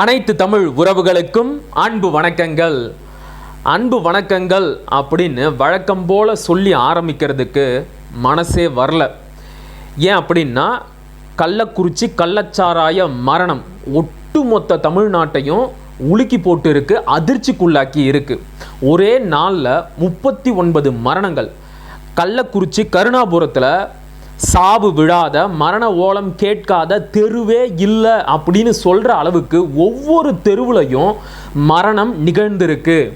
அனைத்து தமிழ் உறவுகளுக்கும் அன்பு வணக்கங்கள். அன்பு வணக்கங்கள் அப்படின்னு வழக்கம் போல சொல்லி ஆரம்பிக்கிறதுக்கு மனசே வரல. ஏன் அப்படின்னா கள்ளக்குறிச்சி கள்ளச்சாராய மரணம் ஒட்டுமொத்த தமிழ்நாட்டையும் உலுக்கி போட்டு இருக்கு அதிர்ச்சிக்குள்ளாக்கி இருக்கு. ஒரே நாளில் முப்பத்தி ஒன்பது மரணங்கள். கள்ளக்குறிச்சி கருணாபுரத்தில் சாவு விழாத மரண ஓலம் கேட்காத தெருவே இல்லை அப்படின்னு சொல்கிற அளவுக்கு ஒவ்வொரு தெருவுலையும் மரணம் நிகழ்ந்திருக்கு.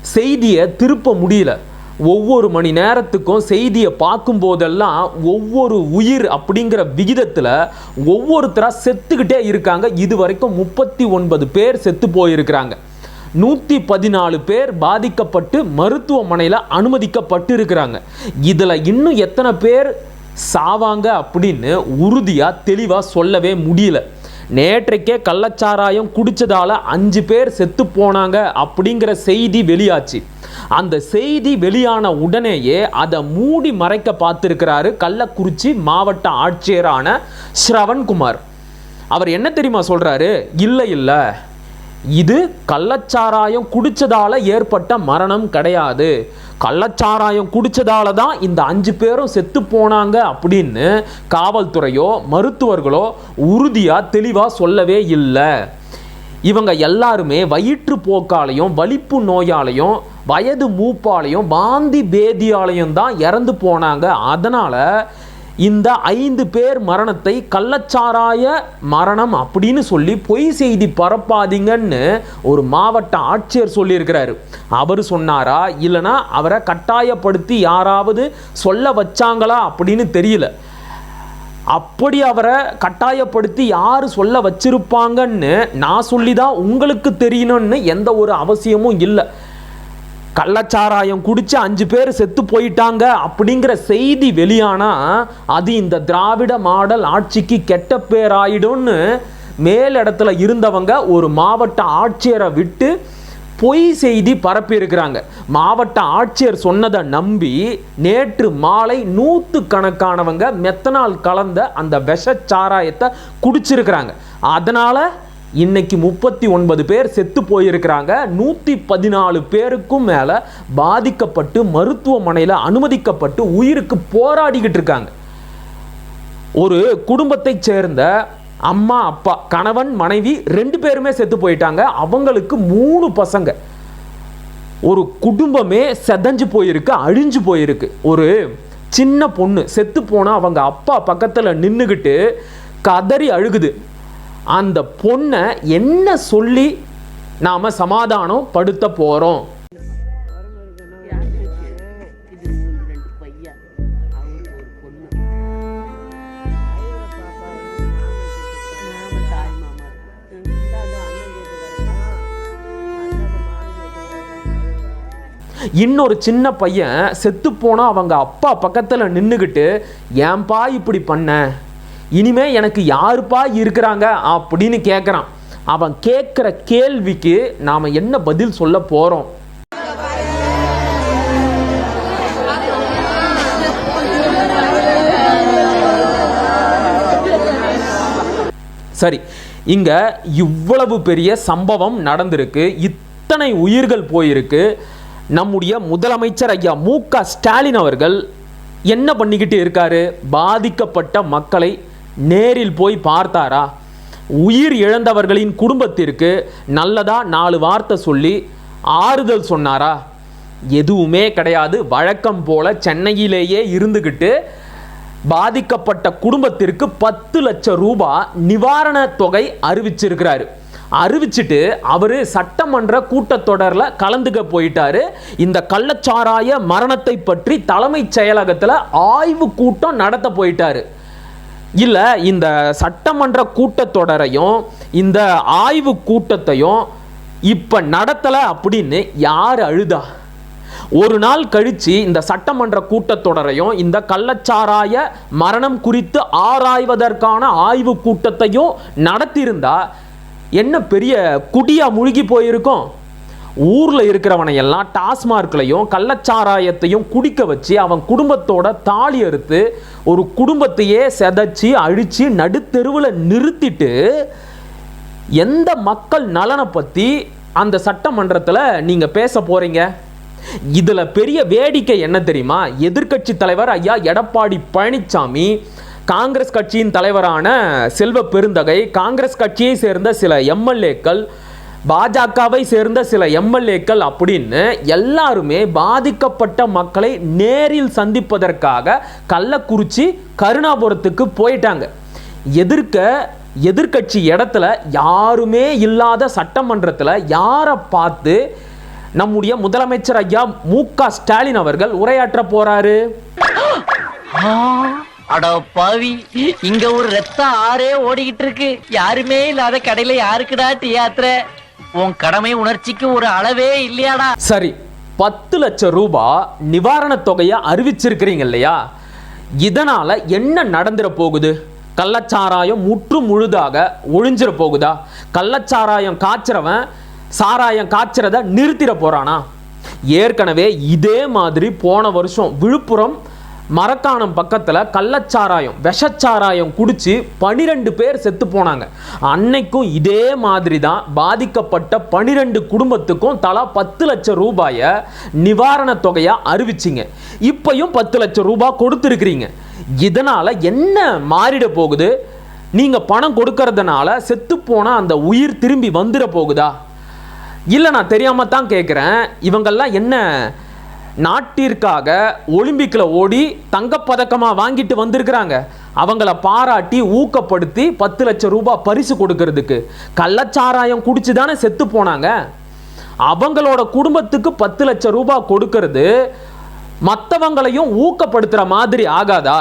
செய்தியை திருப்ப முடியல. ஒவ்வொரு மணி நேரத்துக்கும் செய்தியை பார்க்கும் போதெல்லாம் ஒவ்வொரு உயிர் அப்படிங்கிற விகிதத்தில் ஒவ்வொருத்தராக செத்துக்கிட்டே இருக்காங்க. இது வரைக்கும் முப்பத்தி ஒன்பது பேர் செத்து போயிருக்கிறாங்க. நூற்றி பதினாலு பேர் பாதிக்கப்பட்டு மருத்துவமனையில் அனுமதிக்கப்பட்டு இருக்கிறாங்க இதில் இன்னும் எத்தனை பேர் சாவாங்க அப்படின்னு உறுதியாக தெளிவாக சொல்லவே முடியல. நேற்றைக்கே கள்ளச்சாராயம் குடித்ததால் அஞ்சு பேர் செத்து போனாங்க அப்படிங்கிற செய்தி வெளியாச்சு. அந்த செய்தி வெளியான உடனேயே அதை மூடி மறைக்க பார்த்துருக்கிறாரு கள்ளக்குறிச்சி மாவட்ட ஆட்சியரான ஸ்ரவண்குமார் அவர் என்ன தெரியுமா சொல்கிறாரு இல்லை இல்லை. இது கள்ளச்சாராயம் குடித்ததால் ஏற்பட்ட மரணம் கிடையாது. கள்ளச்சாராயம் குடித்ததால தான் இந்த அஞ்சு பேரும் செத்து போனாங்க அப்படின்னு காவல்துறையோ மருத்துவர்களோ உறுதியாக தெளிவாக சொல்லவே இல்லை. இவங்க எல்லாருமே வயிற்று போக்காலையும் வலிப்பு நோயாலையும் வயது மூப்பாலையும் வாந்தி பேதியாலையும் தான் இறந்து போனாங்க. அதனால் இந்த ஐந்து பேர் மரணத்தை கள்ளச்சாராய மரணம் அப்படின்னு சொல்லி பொய் செய்தி பரப்பாதீங்கன்னு ஒரு மாவட்ட ஆட்சியர் சொல்லியிருக்கிறாரு. அவர் சொன்னாரா? இல்லைனா அவரை கட்டாயப்படுத்தி யாராவது சொல்ல வச்சாங்களா அப்படின்னு தெரியல. அப்படி அவரை கட்டாயப்படுத்தி யார் சொல்ல வச்சிருப்பாங்கன்னு நான் சொல்லி தான் உங்களுக்கு தெரியணும்னு எந்த ஒரு அவசியமும் இல்லை. கள்ளச்சாராயம் குடித்து அஞ்சு பேர் செத்து போயிட்டாங்க அப்படிங்கிற செய்தி வெளியானா அது இந்த திராவிட மாடல் ஆட்சிக்கு கெட்ட பேராயிடும்னு மேலிடத்துல இருந்தவங்க ஒரு மாவட்ட ஆட்சியரை விட்டு பொய் செய்தி பரப்பியிருக்கிறாங்க. மாவட்ட ஆட்சியர் சொன்னதை நம்பி நேற்று மாலை நூற்று கணக்கானவங்க மெத்தனால் கலந்த அந்த விஷச்சாராயத்தை குடிச்சிருக்கிறாங்க. அதனால் இன்னைக்கு முப்பத்தி ஒன்பது பேர் செத்து போயிருக்கிறாங்க. நூற்றி பதினாலு பேருக்கும் மேலே பாதிக்கப்பட்டு மருத்துவமனையில் அனுமதிக்கப்பட்டு உயிருக்கு போராடிக்கிட்டு இருக்காங்க. ஒரு குடும்பத்தைச் சேர்ந்த அம்மா அப்பா கணவன் மனைவி ரெண்டு பேருமே செத்து போயிட்டாங்க. அவங்களுக்கு மூணு பசங்க. ஒரு குடும்பமே செதஞ்சு போயிருக்கு அழிஞ்சு போயிருக்கு. ஒரு சின்ன பொண்ணு செத்து போனால் அவங்க அப்பா பக்கத்தில் நின்றுக்கிட்டு கதறி அழுகுது. அந்த பொண்ணை என்ன சொல்லி நாம் சமாதானம் படுத்த போகிறோம் இன்னொரு சின்ன பையன் செத்து போனால் அவங்க அப்பா பக்கத்தில் நின்றுக்கிட்டு ஏன்பா இப்படி பண்ண? இனிமே எனக்கு யாருப்பா இருக்கிறாங்க அப்படின்னு கேட்குறான் அவன் கேட்குற கேள்விக்கு நாம் என்ன பதில் சொல்ல போகிறோம் சரி இங்க இவ்வளவு பெரிய சம்பவம் நடந்திருக்கு. இத்தனை உயிர்கள் போயிருக்கு. நம்முடைய முதலமைச்சர் ஐயா மு க ஸ்டாலின் அவர்கள் என்ன பண்ணிக்கிட்டு இருக்காரு? பாதிக்கப்பட்ட மக்களை நேரில் போய் பார்த்தாரா? உயிர் இழந்தவர்களின் குடும்பத்திற்கு நல்லதா நாலு வார்த்தை சொல்லி ஆறுதல் சொன்னாரா? எதுவுமே கிடையாது. வழக்கம் போல சென்னையிலேயே இருந்துக்கிட்டு பாதிக்கப்பட்ட குடும்பத்திற்கு பத்து லட்சம் ரூபாய் நிவாரண தொகை அறிவிச்சிருக்கிறாரு. அறிவிச்சிட்டு அவர் சட்டமன்ற கூட்டத்தொடரில் கலந்துக்க போயிட்டாரு. இந்த கள்ளச்சாராய மரணத்தை பற்றி தலைமைச் செயலகத்தில் ஆய்வு கூட்டம் நடத்த போயிட்டாரு. இல்லை இந்த சட்டமன்ற கூட்டத்தொடரையும் இந்த ஆய்வு கூட்டத்தையும் இப்போ நடத்தலை அப்படின்னு யார் அழுதா? ஒரு நாள் கழிச்சு இந்த சட்டமன்ற கூட்டத்தொடரையும் இந்த கள்ளச்சாராய மரணம் குறித்து ஆராய்வதற்கான ஆய்வு கூட்டத்தையும் நடத்தியிருந்தா என்ன பெரிய குடியா முழுகி போயிருக்கும்? ஊரில் இருக்கிறவனை எல்லாம் டாஸ்மார்க்லையும் கள்ளச்சாராயத்தையும் குடிக்க வச்சு அவன் குடும்பத்தோட தாலி அறுத்து ஒரு குடும்பத்தையே செதைச்சி அழித்து நடுத்தெருவில் நிறுத்திட்டு எந்த மக்கள் நலனை பற்றி அந்த சட்டமன்றத்தில் நீங்கள் பேச போகிறீங்க இதில் பெரிய வேடிக்கை என்ன தெரியுமா? எதிர்க்கட்சி தலைவர் ஐயா எடப்பாடி பழனிசாமி காங்கிரஸ் கட்சியின் தலைவரான செல்வ பெருந்தகை காங்கிரஸ் கட்சியை சேர்ந்த சில எம்எல்ஏக்கள் பாஜகவை சேர்ந்த சில எம்எல்ஏக்கள் அப்படின்னு எல்லாருமே பாதிக்கப்பட்ட மக்களை நேரில் சந்திப்பதற்காக கள்ளக்குறிச்சி கருணாபுரத்துக்கு போயிட்டாங்க. எதிர்க்க எதிர்க்கட்சி இடத்துல யாருமே இல்லாத சட்டமன்றத்தில் யாரை பார்த்து நம்முடைய முதலமைச்சர் ஐயா மு க ஸ்டாலின் அவர்கள் உரையாற்ற போறாரு? பாவி இங்க ஒரு ரத்த ஆறே ஓடிக்கிட்டு இருக்கு. யாருமே இல்லாத கடையில யாருக்குடா டீ யாத்திரை உன் கடமை உணர்ச்சிக்கு ஒரு அளவே இல்லையாடா. சரி பத்து லட்சம் ரூபாய் நிவாரணத் தொகையை அறிவிச்சிருக்கிறீங்க இல்லையா? இதனால என்ன நடந்துட போகுது? கள்ளச்சாராயம் முற்று முழுதாக ஒழிஞ்சிட போகுதா? கள்ளச்சாராயம் காய்ச்சறவன் சாராயம் காய்ச்சறத நிறுத்திட போறானா? ஏற்கனவே இதே மாதிரி போன வருஷம் விழுப்புரம் மரக்காணம் பக்கத்தில் கள்ளச்சாராயம் விஷச்சாராயம் குடித்து பனிரெண்டு பேர் செத்து போனாங்க. அன்னைக்கும் இதே மாதிரி தான் பாதிக்கப்பட்ட பனிரெண்டு குடும்பத்துக்கும் தலா பத்து லட்சம் ரூபாயை நிவாரணத் தொகையாக அறிவிச்சிங்க. இப்பையும் பத்து லட்சம் ரூபாய் கொடுத்துருக்கிறீங்க. இதனால் என்ன மாறிட போகுது? நீங்கள் பணம் கொடுக்கறதுனால செத்துப்போன அந்த உயிர் திரும்பி வந்துட போகுதா? இல்லை நான் தெரியாமல் தான் கேட்குறேன் இவங்கெல்லாம் என்ன நாட்டிற்காக ஒலிம்பிக்கில் ஓடி தங்கப்பதக்கமாக வாங்கிட்டு வந்திருக்கிறாங்க. அவங்கள பாராட்டி ஊக்கப்படுத்தி பத்து லட்சம் ரூபாய் பரிசு கொடுக்கறதுக்கு. கள்ளச்சாராயம் குடிச்சு தானே செத்து போனாங்க. அவங்களோட குடும்பத்துக்கு பத்து லட்சம் ரூபாய் கொடுக்கறது மற்றவங்களையும் ஊக்கப்படுத்துகிற மாதிரி ஆகாதா?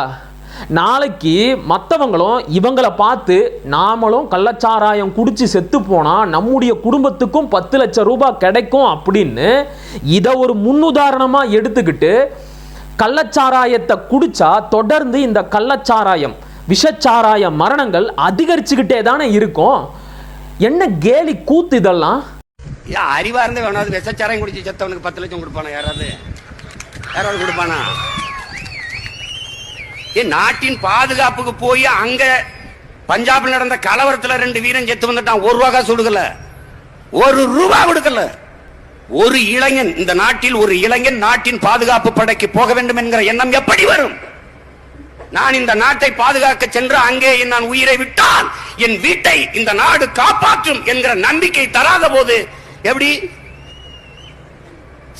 நாளைக்கு மற்றவங்களும் இவங்களை பார்த்து நாமளும் கள்ளச்சாராயம் குடித்து செத்து போனால் நம்முடைய குடும்பத்துக்கும் பத்து லட்சம் ரூபாய் கிடைக்கும் அப்படின்னு இதை ஒரு முன்னுதாரணமாக எடுத்துக்கிட்டு கள்ளச்சாராயத்தை குடித்தா தொடர்ந்து இந்த கள்ளச்சாராயம் விஷச்சாராய மரணங்கள் அதிகரிச்சுக்கிட்டே தானே இருக்கும். என்ன கேலி கூத்து இதெல்லாம்? அறிவா இருந்து வேணாவது விஷச்சாரம் குடிச்சு செத்தவனுக்கு பத்து லட்சம் கொடுப்பானா? யாராவது? யாராவது கொடுப்பானா? ஏன் நாட்டின் பாதுகாப்புக்கு போய் அங்க பஞ்சாப்ல நடந்த கலவரத்துல ரெண்டு வீரன் செத்து வந்துட்டான். ஒரு ரூபா காசு கொடுக்கல. ஒரு ரூபா கொடுக்கல. ஒரு இளைஞன் இந்த நாட்டில் ஒரு இளைஞன் நாட்டின் பாதுகாப்பு படைக்கு போக வேண்டும் என்கிற எண்ணம் எப்படி வரும்? நான் இந்த நாட்டை பாதுகாக்க சென்று அங்கே நான் உயிரை விட்டால் என் வீட்டை இந்த நாடு காப்பாற்றும் என்கிற நம்பிக்கை தராத போது எப்படி?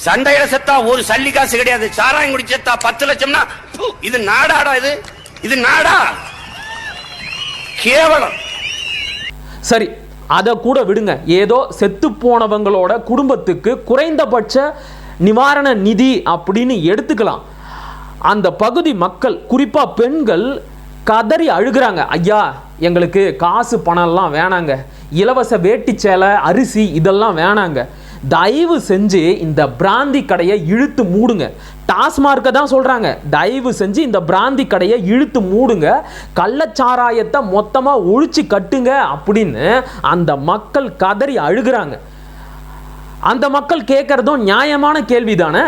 சண்டையில செத்தா ஒரு சல்லி காசு கிடையாது. சாராயம் குடி செத்தா பத்து லட்சம்னா இது நாடாடா இது. இது நாடா. கேவலம். சரி அதை கூட விடுங்க. ஏதோ செத்து போனவங்களோட குடும்பத்துக்கு குறைந்தபட்ச நிவாரண நிதி அப்படின்னு எடுத்துக்கலாம். அந்த பகுதி மக்கள் குறிப்பாக பெண்கள் கதறி அழுகிறாங்க. ஐயா எங்களுக்கு காசு பணம்லாம் வேணாங்க. இலவச வேட்டி சேலை அரிசி இதெல்லாம் வேணாங்க. தயவு செஞ்சு இந்த பிராந்தி கடையை இழுத்து மூடுங்க. டாஸ்மார்க்கை தான் சொல்கிறாங்க தயவு செஞ்சு இந்த பிராந்தி கடையை இழுத்து மூடுங்க. கள்ளச்சாராயத்தை மொத்தமாக ஒழிச்சு கட்டுங்க அப்படின்னு அந்த மக்கள் கதறி அழுகிறாங்க. அந்த மக்கள் கேட்குறதும் நியாயமான கேள்வி தானே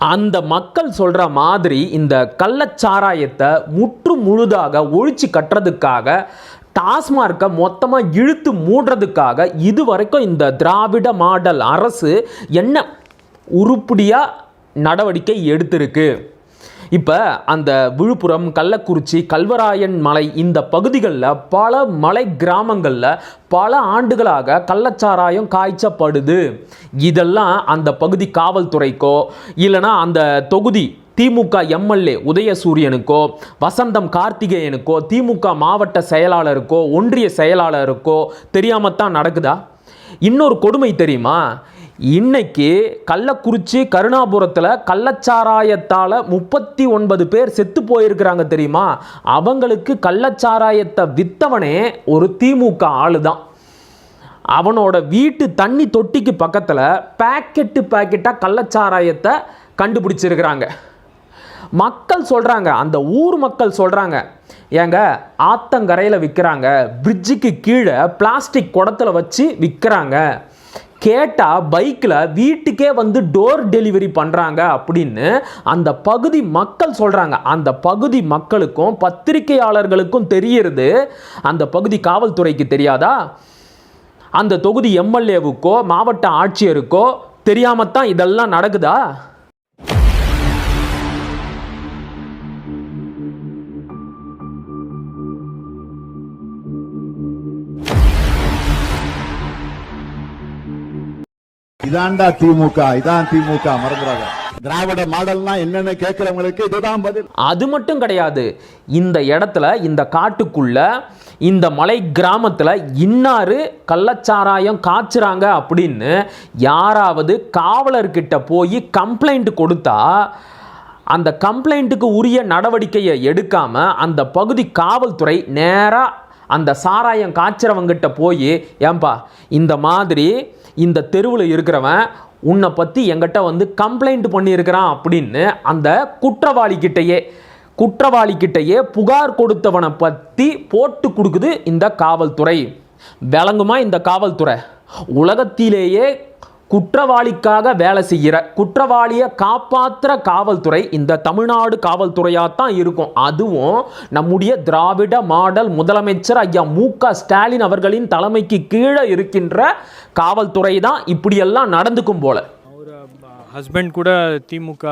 அந்த மக்கள் சொல்ற மாதிரி இந்த கள்ளச்சாராயத்தை முற்று முழுதாக ஒழிச்சு கட்டுறதுக்காக டாஸ்மார்க்கை மொத்தமாக இழுத்து மூடுறதுக்காக இதுவரைக்கும் இந்த திராவிட மாடல் அரசு என்ன உருப்படியாக நடவடிக்கை எடுத்திருக்கு? இப்போ அந்த விழுப்புரம் கள்ளக்குறிச்சி கல்வராயன் மலை இந்த பகுதிகளில் பல மலை கிராமங்களில் பல ஆண்டுகளாக கள்ளச்சாராயம் காய்ச்சப்படுது. இதெல்லாம் அந்த பகுதி காவல்துறைக்கோ இல்லைனா அந்த தொகுதி திமுக எம்எல்ஏ உதயசூரியனுக்கோ வசந்தம் கார்த்திகேயனுக்கோ திமுக மாவட்ட செயலாளருக்கோ ஒன்றிய செயலாளருக்கோ தெரியாமத்தான் நடக்குதா? இன்னொரு கொடுமை தெரியுமா? இன்னைக்கு கள்ளக்குறிச்சி கருணாபுரத்தில் கள்ளச்சாராயத்தால் முப்பத்தி ஒன்பது பேர் செத்து போயிருக்கிறாங்க தெரியுமா? அவங்களுக்கு கள்ளச்சாராயத்தை வித்தவனே ஒரு திமுக ஆளு தான் அவனோட வீட்டு தண்ணி தொட்டிக்கு பக்கத்தில் பேக்கெட்டு பேக்கெட்டாக கள்ளச்சாராயத்தை கண்டுபிடிச்சிருக்கிறாங்க. மக்கள் சொல்கிறாங்க அந்த ஊர் மக்கள் சொல்கிறாங்க ஏங்க ஆத்தங்கரையில் விற்கிறாங்க பிரிட்ஜுக்கு கீழே பிளாஸ்டிக் குடத்தில் வச்சு விற்கிறாங்க கேட்டால் பைக்கில் வீட்டுக்கே வந்து டோர் டெலிவரி பண்ணுறாங்க அப்படின்னு அந்த பகுதி மக்கள் சொல்கிறாங்க அந்த பகுதி மக்களுக்கும் பத்திரிகையாளர்களுக்கும் தெரியிறது? அந்த பகுதி காவல்துறைக்கு தெரியாதா? அந்த தொகுதி எம்எல்ஏவுக்கோ மாவட்ட ஆட்சியருக்கோ தெரியாமத்தான் இதெல்லாம் நடக்குதா? இதான்டா திமுக இதான் திமுக மறந்துடாத திராவிட மாடல்னா என்னன்னு கேட்கிறவங்களுக்கு இதுதான் பதில். அது மட்டும் கிடையாது இந்த இடத்துல இந்த காட்டுக்குள்ள இந்த மலை கிராமத்தில் இன்னாரு கள்ளச்சாராயம் காய்ச்சுறாங்க அப்படின்னு யாராவது காவலர்கிட்ட போய் கம்ப்ளைண்ட் கொடுத்தா அந்த கம்ப்ளைண்ட்டுக்கு உரிய நடவடிக்கையை எடுக்காம அந்த பகுதி காவல்துறை நேராக அந்த சாராயம் காய்ச்சறவங்கிட்ட போய் ஏன்பா இந்த மாதிரி இந்த தெருவில் இருக்கிறவன் உன்னை பற்றி எங்கிட்ட வந்து கம்ப்ளைண்ட் பண்ணியிருக்கிறான் அப்படின்னு அந்த குற்றவாளிகிட்டயே குற்றவாளிகிட்டயே புகார் கொடுத்தவனை பற்றி போட்டு கொடுக்குது இந்த காவல்துறை. விளங்குமா இந்த காவல்துறை? உலகத்திலேயே குற்றவாளிக்காக வேலை செய்கிற குற்றவாளியை காப்பாற்றுற காவல்துறை இந்த தமிழ்நாடு காவல்துறையாக தான் இருக்கும். அதுவும் நம்முடைய திராவிட மாடல் முதலமைச்சர் ஐயா மு க ஸ்டாலின் அவர்களின் தலைமைக்கு கீழே இருக்கின்ற காவல்துறை தான் இப்படியெல்லாம் நடந்துக்கும் போல. ஹஸ்பண்ட் கூட திமுக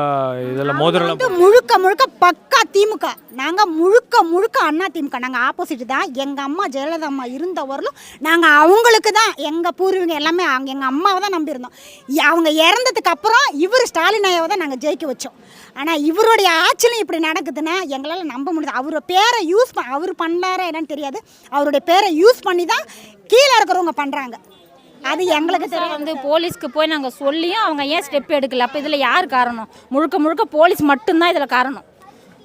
இதில் மோதிரம் வந்து முழுக்க முழுக்க பக்கா திமுக. நாங்க முழுக்க முழுக்க அண்ணா திமுக. நாங்க ஆப்போசிட் தான். எங்க அம்மா ஜெயலலிதா அம்மா இருந்த வரலும் நாங்க அவங்களுக்கு தான். எங்க பூர்வீகம் எல்லாமே அவங்க எங்க அம்மாவை தான் நம்பியிருந்தோம். அவங்க இறந்ததுக்கு அப்புறம் இவர் ஸ்டாலின் ஐயாவை தான் நாங்க ஜெயிக்க வச்சோம். ஆனா இவருடைய ஆட்சியிலும் இப்படி நடக்குதுன்னா எங்களால நம்ப முடியுது. அவர் பேரை யூஸ் அவர் பண்ணாரா என்னன்னு தெரியாது. அவருடைய பேரை யூஸ் பண்ணி தான் கீழே இருக்கிறவங்க பண்றாங்க. அது எங்களுக்கு தெரியும் வந்து போலீஸ்க்கு போய் நாங்கள் சொல்லியும் அவங்க ஏன் ஸ்டெப் எடுக்கல? அப்போ இதில் யார் காரணம்? முழுக்க முழுக்க போலீஸ் மட்டும்தான் இதில் காரணம்.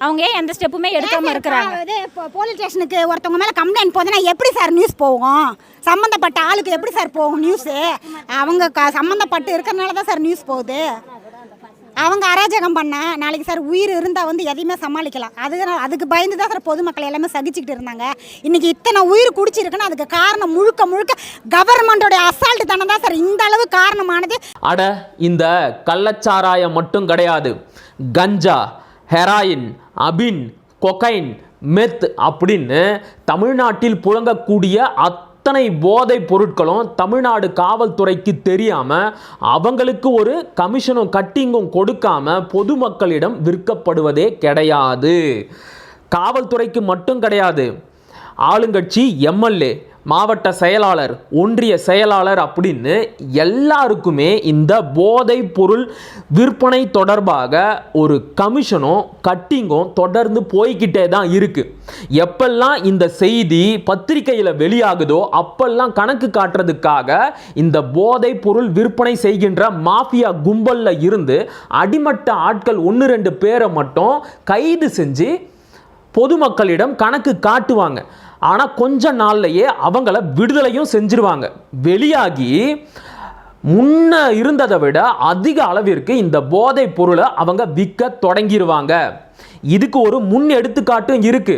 அவங்க ஏன் எந்த ஸ்டெப்புமே எடுக்காம இருக்கிறாங்க? இது இப்போ போலீஸ் ஸ்டேஷனுக்கு ஒருத்தவங்க மேலே கம்ப்ளைண்ட் போகுதுன்னா எப்படி சார் நியூஸ் போகும்? சம்மந்தப்பட்ட ஆளுக்கு எப்படி சார் போகும் நியூஸு அவங்க க சம்மந்தப்பட்டு இருக்கிறனால தான் சார் நியூஸ் போகுது. அவங்க அராஜகம் பண்ணால் நாளைக்கு சார் உயிர் இருந்தால் வந்து எதையுமே சமாளிக்கலாம். அது அதுக்கு பயந்து தான் சார் பொதுமக்கள் எல்லாமே சகிச்சுக்கிட்டு இருந்தாங்க. இன்றைக்கி இத்தனை உயிர் குடிச்சிருக்குன்னு அதுக்கு காரணம் முழுக்க முழுக்க கவர்மெண்டோடைய அசால்ட்டு தானே தான் சார் இந்த அளவு காரணமானது. அட இந்த கள்ளச்சாராயம் மட்டும் கிடையாது. கஞ்சா ஹெராயின் அபின் கொகைன் மெத் அப்படின்னு தமிழ்நாட்டில் புழங்கக்கூடிய அத்தனை போதைப் பொருட்களும் தமிழ்நாடு காவல்துறைக்கு தெரியாம அவங்களுக்கு ஒரு கமிஷனும் கட்டிங்கும் கொடுக்காம பொதுமக்களிடம் விற்கப்படுவதே கிடையாது. காவல்துறைக்கு மட்டும் கிடையாது. ஆளுங்கட்சி எம்எல்ஏ மாவட்ட செயலாளர் ஒன்றிய செயலாளர் அப்படின்னு எல்லாருக்குமே இந்த போதைப் பொருள் விற்பனை தொடர்பாக ஒரு கமிஷனும் கட்டிங்கும் தொடர்ந்து போய்கிட்டே தான் இருக்குது எப்பெல்லாம் இந்த செய்தி பத்திரிகையில் வெளியாகுதோ அப்பெல்லாம் கணக்கு காட்டுறதுக்காக இந்த போதைப் பொருள் விற்பனை செய்கின்ற மாஃபியா கும்பலில் இருந்து அடிமட்ட ஆட்கள் ஒன்று ரெண்டு பேரை மட்டும் கைது செஞ்சு பொதுமக்களிடம் கணக்கு காட்டுவாங்க. ஆனால் கொஞ்ச நாள்லையே அவங்கள விடுதலையும் செஞ்சிருவாங்க. வெளியாகி முன்ன இருந்ததை விட அதிக அளவிற்கு இந்த போதைப் பொருளை அவங்க விற்க தொடங்கிடுவாங்க இதுக்கு ஒரு முன் எடுத்துக்காட்டும் இருக்கு.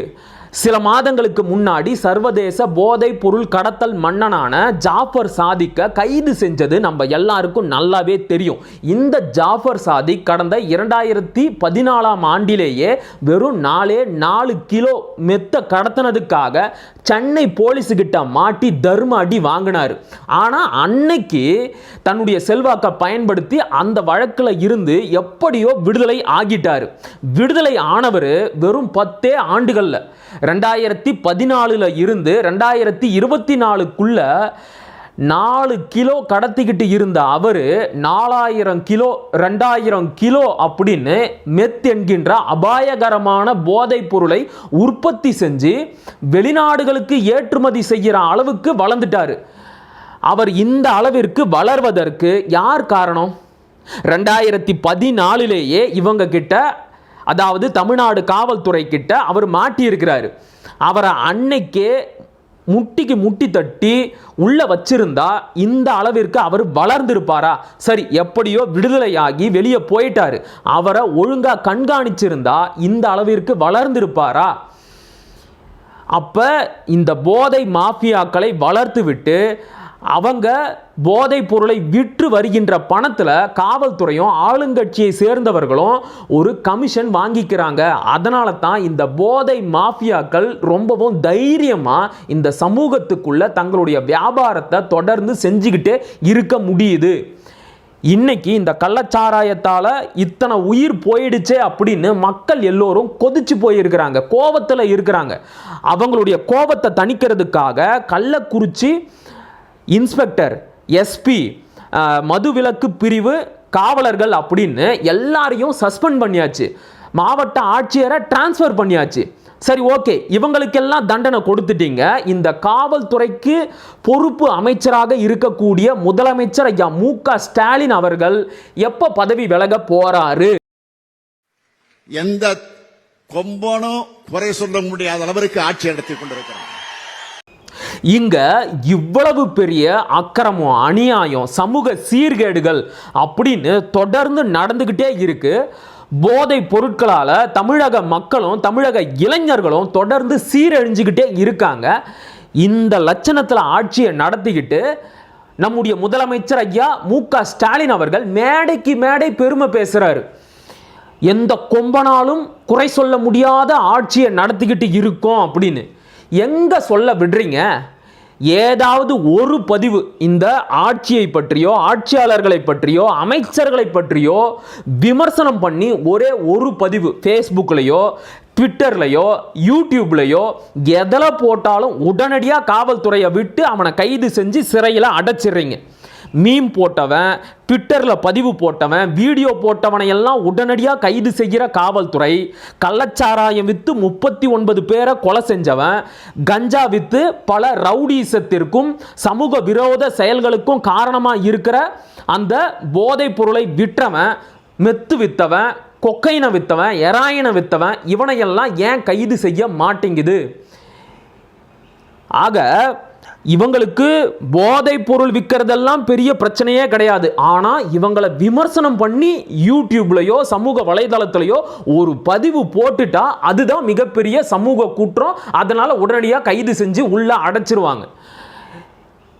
சில மாதங்களுக்கு முன்னாடி சர்வதேச போதை பொருள் கடத்தல் மன்னனான ஜாஃபர் சாதிக்க கைது செஞ்சது நம்ம எல்லாருக்கும் நல்லாவே தெரியும். இந்த ஜாஃபர் சாதிக் கடந்த இரண்டாயிரத்தி பதினாலாம் ஆண்டிலேயே வெறும் நாலே நாலு கிலோ மெத்த கடத்தினதுக்காக சென்னை போலீஸுக்கிட்ட மாட்டி தர்ம அடி வாங்கினார். ஆனால் அன்னைக்கு தன்னுடைய செல்வாக்கை பயன்படுத்தி அந்த வழக்கில் இருந்து எப்படியோ விடுதலை ஆகிட்டார். விடுதலை ஆனவர் வெறும் பத்தே ஆண்டுகளில். ரெண்டாயிரத்தி பதினாலில் இருந்து ரெண்டாயிரத்தி இருபத்தி நாலுக்குள்ள நாலு கிலோ கடத்திக்கிட்டு இருந்த அவர் நாலாயிரம் கிலோ ரெண்டாயிரம் கிலோ அப்படின்னு மெத் என்கின்ற அபாயகரமான போதைப் பொருளை உற்பத்தி செஞ்சு வெளிநாடுகளுக்கு ஏற்றுமதி செய்கிற அளவுக்கு வளர்ந்துட்டார். அவர் இந்த அளவிற்கு வளர்வதற்கு யார் காரணம்? ரெண்டாயிரத்தி பதினாலிலேயே இவங்க கிட்ட அதாவது தமிழ்நாடு காவல்துறை கிட்ட அவர் மாட்டியிருக்கிறாரு. அவரை அன்னைக்கே முட்டிக்கு முட்டி தட்டி உள்ள வச்சிருந்தா இந்த அளவிற்கு அவர் வளர்ந்திருப்பாரா? சரி எப்படியோ விடுதலையாகி வெளியே போயிட்டாரு. அவரை ஒழுங்கா கண்காணிச்சிருந்தா இந்த அளவிற்கு வளர்ந்திருப்பாரா? அப்ப இந்த போதை மாஃபியாக்களை வளர்த்து விட்டு அவங்க போதைப் பொருளை விற்று வருகின்ற பணத்தில் காவல்துறையும் ஆளுங்கட்சியை சேர்ந்தவர்களும் ஒரு கமிஷன் வாங்கிக்கிறாங்க. அதனால தான் இந்த போதை மாஃபியாக்கள் ரொம்பவும் தைரியமாக இந்த சமூகத்துக்குள்ளே தங்களுடைய வியாபாரத்தை தொடர்ந்து செஞ்சுக்கிட்டே இருக்க முடியுது. இன்னைக்கு இந்த கள்ளச்சாராயத்தால் இத்தனை உயிர் போயிடுச்சே அப்படின்னு மக்கள் எல்லோரும் கொதிச்சு போயிருக்கிறாங்க கோபத்தில் இருக்கிறாங்க. அவங்களுடைய கோபத்தை தணிக்கிறதுக்காக கள்ளக்குறிச்சி இன்ஸ்பெக்டர் எஸ்பி மதுவிலக்கு பிரிவு காவலர்கள் அப்படின்னு எல்லாரையும் சஸ்பெண்ட் பண்ணியாச்சு. மாவட்ட ஆட்சியரை டிரான்ஸ்ஃபர் பண்ணியாச்சு. சரி ஓகே. இவங்களுக்கெல்லாம் தண்டனை கொடுத்துட்டீங்க. இந்த காவல்துறைக்கு பொறுப்பு அமைச்சராக இருக்கக்கூடிய முதலமைச்சர் ஐயா மு க ஸ்டாலின் அவர்கள் எப்போ பதவி விலக போறாரு? எந்த கொம்பனும் குறை சொல்ல முடியாத அளவிற்கு ஆட்சி நடத்தி கொண்டிருக்கிறார். இங்கே இவ்வளவு பெரிய அக்கிரமம் அநியாயம் சமூக சீர்கேடுகள் அப்படின்னு தொடர்ந்து நடந்துக்கிட்டே இருக்குது போதை பொருட்களால் தமிழக மக்களும் தமிழக இளைஞர்களும் தொடர்ந்து சீரழிஞ்சுக்கிட்டே இருக்காங்க. இந்த லட்சணத்தில் ஆட்சியை நடத்திக்கிட்டு நம்முடைய முதலமைச்சர் ஐயா மு க ஸ்டாலின் அவர்கள் மேடைக்கு மேடை பெருமை பேசுகிறாரு எந்த கொம்பனாலும் குறை சொல்ல முடியாத ஆட்சியை நடத்திக்கிட்டு இருக்கோம் அப்படின்னு. எங்கே சொல்ல விடுறீங்க? ஏதாவது ஒரு பதிவு இந்த ஆட்சியை பற்றியோ ஆட்சியாளர்களை பற்றியோ அமைச்சர்களை பற்றியோ விமர்சனம் பண்ணி ஒரே ஒரு பதிவு ஃபேஸ்புக்லேயோ ட்விட்டர்லையோ யூடியூப்லையோ எதில் போட்டாலும் உடனடியாக காவல்துறையை விட்டு அவனை கைது செஞ்சு சிறையில் அடைச்சிடுறீங்க. மீம் போட்டவன் ட்விட்டரில் பதிவு போட்டவன் வீடியோ போட்டவனை எல்லாம் உடனடியாக கைது செய்கிற காவல்துறை. கள்ளச்சாராயம் விற்று முப்பத்தி ஒன்பது பேரை கொலை செஞ்சவன் கஞ்சா விற்று பல ரவுடிசத்திற்கும் சமூக விரோத செயல்களுக்கும் காரணமாக இருக்கிற அந்த போதைப் பொருளை விற்றவன் மெத்து வித்தவன் கொக்கைனை வித்தவன் எராயினை வித்தவன் இவனையெல்லாம் ஏன் கைது செய்ய மாட்டேங்குது? ஆக இவங்களுக்கு போதைப் பொருள் விற்கிறதெல்லாம் பெரிய பிரச்சனையே கிடையாது. ஆனால் இவங்களை விமர்சனம் பண்ணி யூடியூப்லையோ சமூக வலைதளத்திலையோ ஒரு பதிவு போட்டுட்டா அதுதான் மிகப்பெரிய சமூக குற்றம். அதனால் உடனடியாக கைது செஞ்சு உள்ள அடைச்சிருவாங்க.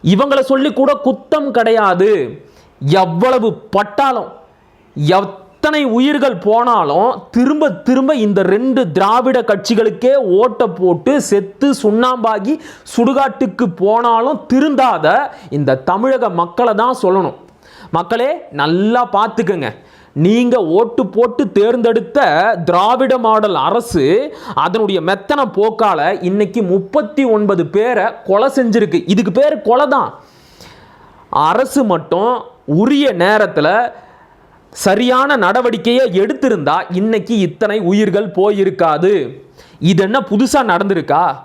இவங்களை சொல்லி கூட குத்தம் கிடையாது. எவ்வளவு பட்டாலும் அத்தனை உயிர்கள் போனாலும் திரும்ப திரும்ப இந்த ரெண்டு திராவிட கட்சிகளுக்கே ஓட்ட போட்டு செத்து சுண்ணாம்பாகி சுடுகாட்டுக்கு போனாலும் திருந்தாத இந்த தமிழக மக்களை தான் சொல்லணும். மக்களே நல்லா பார்த்துக்குங்க. நீங்கள் ஓட்டு போட்டு தேர்ந்தெடுத்த திராவிட மாடல் அரசு அதனுடைய மெத்தன போக்கால் இன்னைக்கு முப்பத்தி ஒன்பது பேரை கொலை செஞ்சிருக்கு. இதுக்கு பேர் கொலை தான் அரசு மட்டும் உரிய நேரத்தில் சரியான நடவடிக்கையை எடுத்திருந்தா இன்னைக்கு இத்தனை உயிர்கள் போயிருக்காது. இது என்ன புதுசாக நடந்திருக்கா?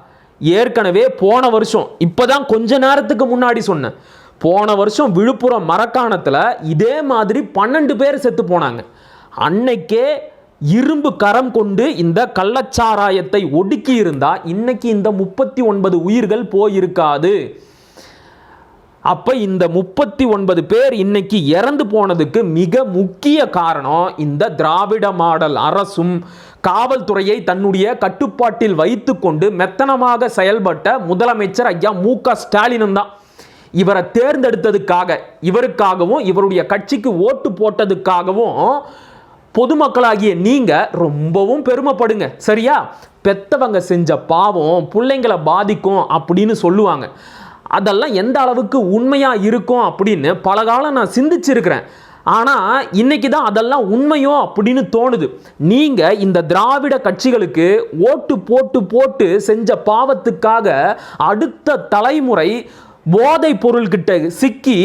ஏற்கனவே போன வருஷம் இப்போதான் கொஞ்ச நேரத்துக்கு முன்னாடி சொன்னேன். போன வருஷம் விழுப்புரம் மரக்காணத்தில் இதே மாதிரி பன்னெண்டு பேர் செத்து போனாங்க. அன்னைக்கே இரும்பு கரம் கொண்டு இந்த கள்ளச்சாராயத்தை ஒடுக்கி இருந்தா இன்னைக்கு இந்த முப்பத்தி ஒன்பது உயிர்கள் போயிருக்காது. அப்போ இந்த முப்பத்தி ஒன்பது பேர் இன்னைக்கு இறந்து போனதுக்கு மிக முக்கிய காரணம் இந்த திராவிட மாடல் அரசும் காவல்துறையை தன்னுடைய கட்டுப்பாட்டில் வைத்துக்கொண்டு மெத்தனமாக செயல்பட்ட முதலமைச்சர் ஐயா மு க ஸ்டாலினும் தான். இவரை தேர்ந்தெடுத்ததுக்காக இவருக்காகவும் இவருடைய கட்சிக்கு ஓட்டு போட்டதுக்காகவும் பொதுமக்களாகிய நீங்க ரொம்பவும் பெருமைப்படுங்க. சரியா? பெத்தவங்க செஞ்ச பாவம் பிள்ளைங்களை பாதிக்கும் அப்படின்னு சொல்லுவாங்க. அதெல்லாம் எந்த அளவுக்கு உண்மையாக இருக்கும் அப்படின்னு பல காலம் நான் சிந்திச்சிருக்கிறேன். ஆனால் இன்னைக்கு தான் அதெல்லாம் உண்மையோ அப்படின்னு தோணுது. நீங்கள் இந்த திராவிட கட்சிகளுக்கு ஓட்டு போட்டு போட்டு செஞ்ச பாவத்துக்காக அடுத்த தலைமுறை போதை பொருள்கிட்ட சிக்கி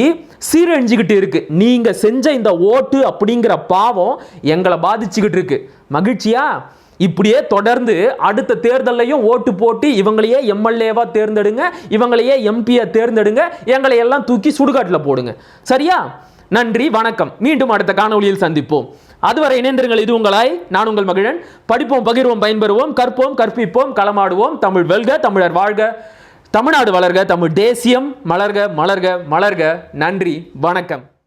சீரழிஞ்சுக்கிட்டு இருக்கு. நீங்கள் செஞ்ச இந்த ஓட்டு அப்படிங்கிற பாவம் எங்களை பாதிச்சுக்கிட்டு இருக்கு. மகிழ்ச்சியா? இப்படியே தொடர்ந்து அடுத்த தேர்தலையும் ஓட்டு போட்டு இவங்களையே எம்எல்ஏவா தேர்ந்தெடுங்க இவங்களையே எம்பியை தேர்ந்தெடுங்க எங்களை எல்லாம் தூக்கி சுடுகாட்டில் போடுங்க. சரியா? நன்றி வணக்கம். மீண்டும் அடுத்த காணொளியில் சந்திப்போம். அதுவரை இணைந்திருங்கள் இது உங்களாய் நான் உங்கள் மகிழன். படிப்போம் பகிர்வோம் பயன்பெறுவோம் கற்போம் கற்பிப்போம் களமாடுவோம். தமிழ் வெல்க தமிழர் வாழ்க. தமிழ்நாடு வளர்க தமிழ் தேசியம் மலர்க மலர்க மலர்க. நன்றி வணக்கம்.